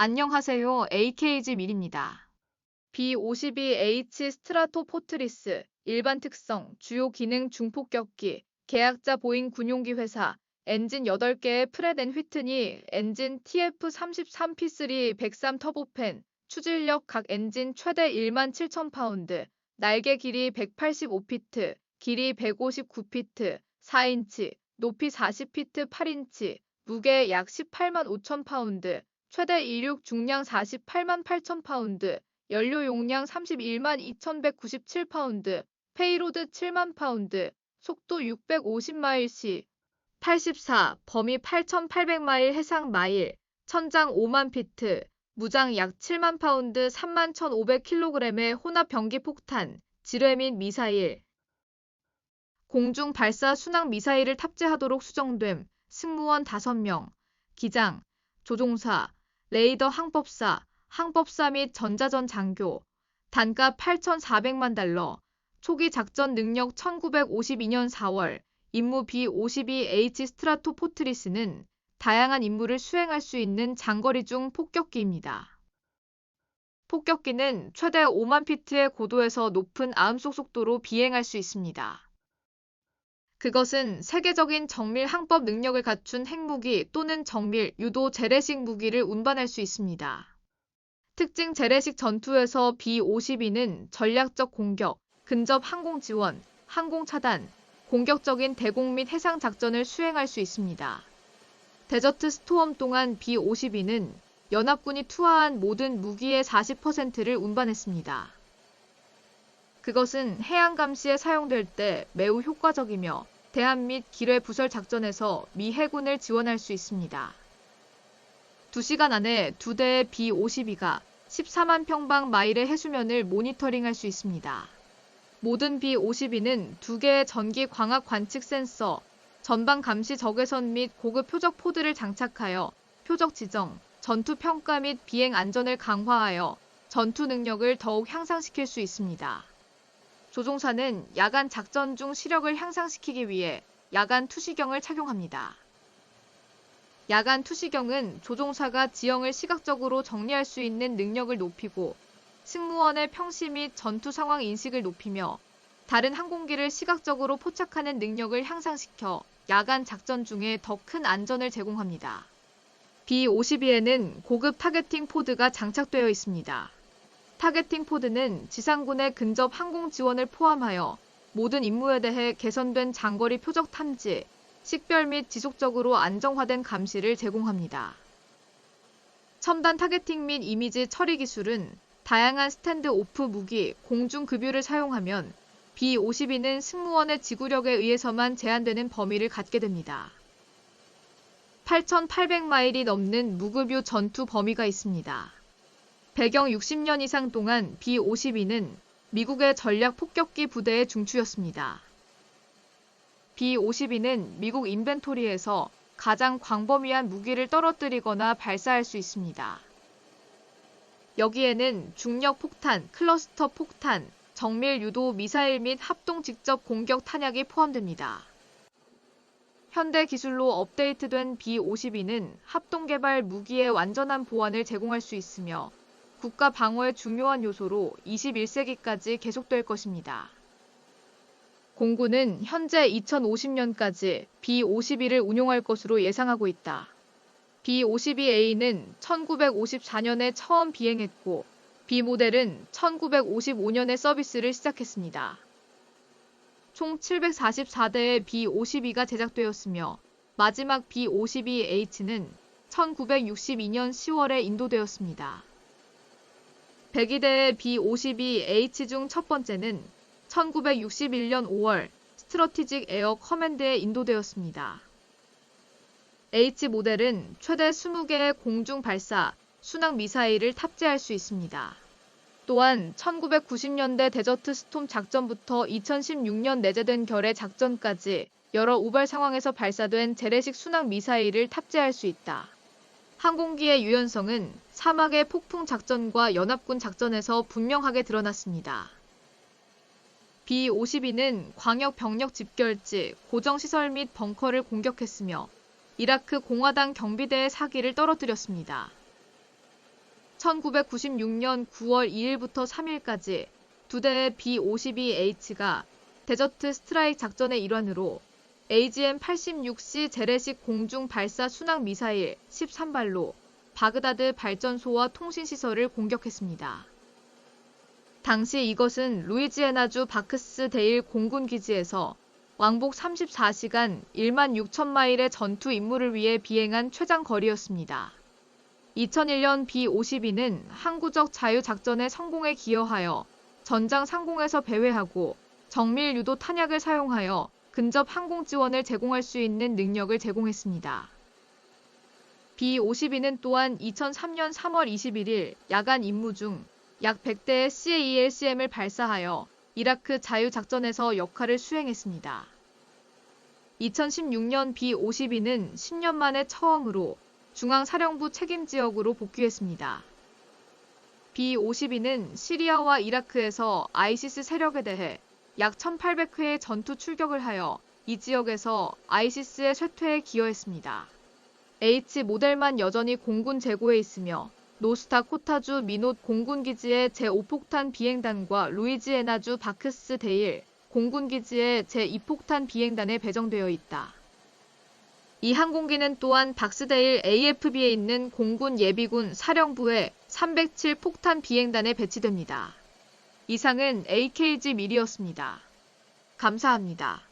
안녕하세요. AKG 밀입니다. B52H 스트라토 포트리스 일반 특성, 주요 기능 중폭격기, 계약자 보잉 군용기 회사, 엔진 8개의 프렛 앤 휘트니, 엔진 TF33P3 103 터보팬, 추진력 각 엔진 최대 1만 7천 파운드, 날개 길이 185피트, 길이 159피트, 4인치, 높이 40피트 8인치, 무게 약 18만 5천 파운드, 최대 이륙 중량 48만 8천 파운드, 연료 용량 31만 2,197 파운드, 페이로드 7만 파운드, 속도 650마일시, 84, 범위 8,800마일 해상 마일, 천장 5만 피트, 무장 약 7만 파운드 3만 1,500kg의 혼합 병기 폭탄, 지뢰 및 미사일, 공중 발사 순항 미사일을 탑재하도록 수정됨, 승무원 5명, 기장, 조종사, 레이더 항법사, 항법사 및 전자전 장교, 단가 8,400만 달러, 초기 작전 능력 1952년 4월, 임무 B-52H 스트라토 포트리스는 다양한 임무를 수행할 수 있는 장거리 중 폭격기입니다. 폭격기는 최대 5만 피트의 고도에서 높은 아음속 속도로 비행할 수 있습니다. 그것은 세계적인 정밀 항법 능력을 갖춘 핵무기 또는 정밀, 유도, 재래식 무기를 운반할 수 있습니다. 특징 재래식 전투에서 B-52는 전략적 공격, 근접 항공 지원, 항공 차단, 공격적인 대공 및 해상 작전을 수행할 수 있습니다. 데저트 스토엄 동안 B-52는 연합군이 투하한 모든 무기의 40%를 운반했습니다. 그것은 해양 감시에 사용될 때 매우 효과적이며 대함 및 기뢰 부설 작전에서 미 해군을 지원할 수 있습니다. 2시간 안에 두 대의 B-52가 14만 평방 마일의 해수면을 모니터링할 수 있습니다. 모든 B-52는 두 개의 전기 광학 관측 센서, 전방 감시 적외선 및 고급 표적 포드를 장착하여 표적 지정, 전투 평가 및 비행 안전을 강화하여 전투 능력을 더욱 향상시킬 수 있습니다. 조종사는 야간 작전 중 시력을 향상시키기 위해 야간 투시경을 착용합니다. 야간 투시경은 조종사가 지형을 시각적으로 정리할 수 있는 능력을 높이고 승무원의 평시 및 전투 상황 인식을 높이며 다른 항공기를 시각적으로 포착하는 능력을 향상시켜 야간 작전 중에 더 큰 안전을 제공합니다. B-52에는 고급 타겟팅 포드가 장착되어 있습니다. 타겟팅 포드는 지상군의 근접 항공 지원을 포함하여 모든 임무에 대해 개선된 장거리 표적 탐지, 식별 및 지속적으로 안정화된 감시를 제공합니다. 첨단 타겟팅 및 이미지 처리 기술은 다양한 스탠드 오프 무기, 공중 급유를 사용하면 B-52는 승무원의 지구력에 의해서만 제한되는 범위를 갖게 됩니다. 8,800마일이 넘는 무급유 전투 범위가 있습니다. 배경 60년 이상 동안 B-52는 미국의 전략 폭격기 부대의 중추였습니다. B-52는 미국 인벤토리에서 가장 광범위한 무기를 떨어뜨리거나 발사할 수 있습니다. 여기에는 중력 폭탄, 클러스터 폭탄, 정밀 유도 미사일 및 합동 직접 공격 탄약이 포함됩니다. 현대 기술로 업데이트된 B-52는 합동 개발 무기의 완전한 보완을 제공할 수 있으며 국가 방어의 중요한 요소로 21세기까지 계속될 것입니다. 공군은 현재 2050년까지 B-52를 운용할 것으로 예상하고 있다. B-52A는 1954년에 처음 비행했고 B 모델은 1955년에 서비스를 시작했습니다. 총 744대의 B-52가 제작되었으며 마지막 B-52H는 1962년 10월에 인도되었습니다. 102대의 B-52H 중 첫 번째는 1961년 5월 스트러티직 에어 커맨드에 인도되었습니다. H 모델은 최대 20개의 공중 발사, 순항 미사일을 탑재할 수 있습니다. 또한 1990년대 데저트 스톰 작전부터 2016년 내재된 결의 작전까지 여러 우발 상황에서 발사된 재래식 순항 미사일을 탑재할 수 있다. 항공기의 유연성은 사막의 폭풍 작전과 연합군 작전에서 분명하게 드러났습니다. B-52는 광역 병력 집결지, 고정시설 및 벙커를 공격했으며 이라크 공화당 경비대의 사기를 떨어뜨렸습니다. 1996년 9월 2일부터 3일까지 두 대의 B-52H가 데저트 스트라이크 작전의 일환으로 AGM-86C 재래식 공중 발사 순항 미사일 13발로 바그다드 발전소와 통신시설을 공격했습니다. 당시 이것은 루이지애나주 바크스 데일 공군 기지에서 왕복 34시간 1만 6천 마일의 전투 임무를 위해 비행한 최장 거리였습니다. 2001년 B-52는 항구적 자유작전의 성공에 기여하여 전장 상공에서 배회하고 정밀 유도 탄약을 사용하여 근접 항공 지원을 제공할 수 있는 능력을 제공했습니다. B-52는 또한 2003년 3월 21일 야간 임무 중 약 100대의 CALCM을 발사하여 이라크 자유작전에서 역할을 수행했습니다. 2016년 B-52는 10년 만에 처음으로 중앙사령부 책임 지역으로 복귀했습니다. B-52는 시리아와 이라크에서 아이시스 세력에 대해 약 1,800회의 전투 출격을 하여 이 지역에서 아이시스의 쇠퇴에 기여했습니다. H 모델만 여전히 공군 재고에 있으며 노스타 코타주 미노트 공군기지의 제5폭탄 비행단과 루이지애나주 바크스 데일 공군기지의 제2폭탄 비행단에 배정되어 있다. 이 항공기는 또한 박스데일 AFB에 있는 공군 예비군 사령부의 307 폭탄 비행단에 배치됩니다. 이상은 AKG 밀이었습니다. 감사합니다.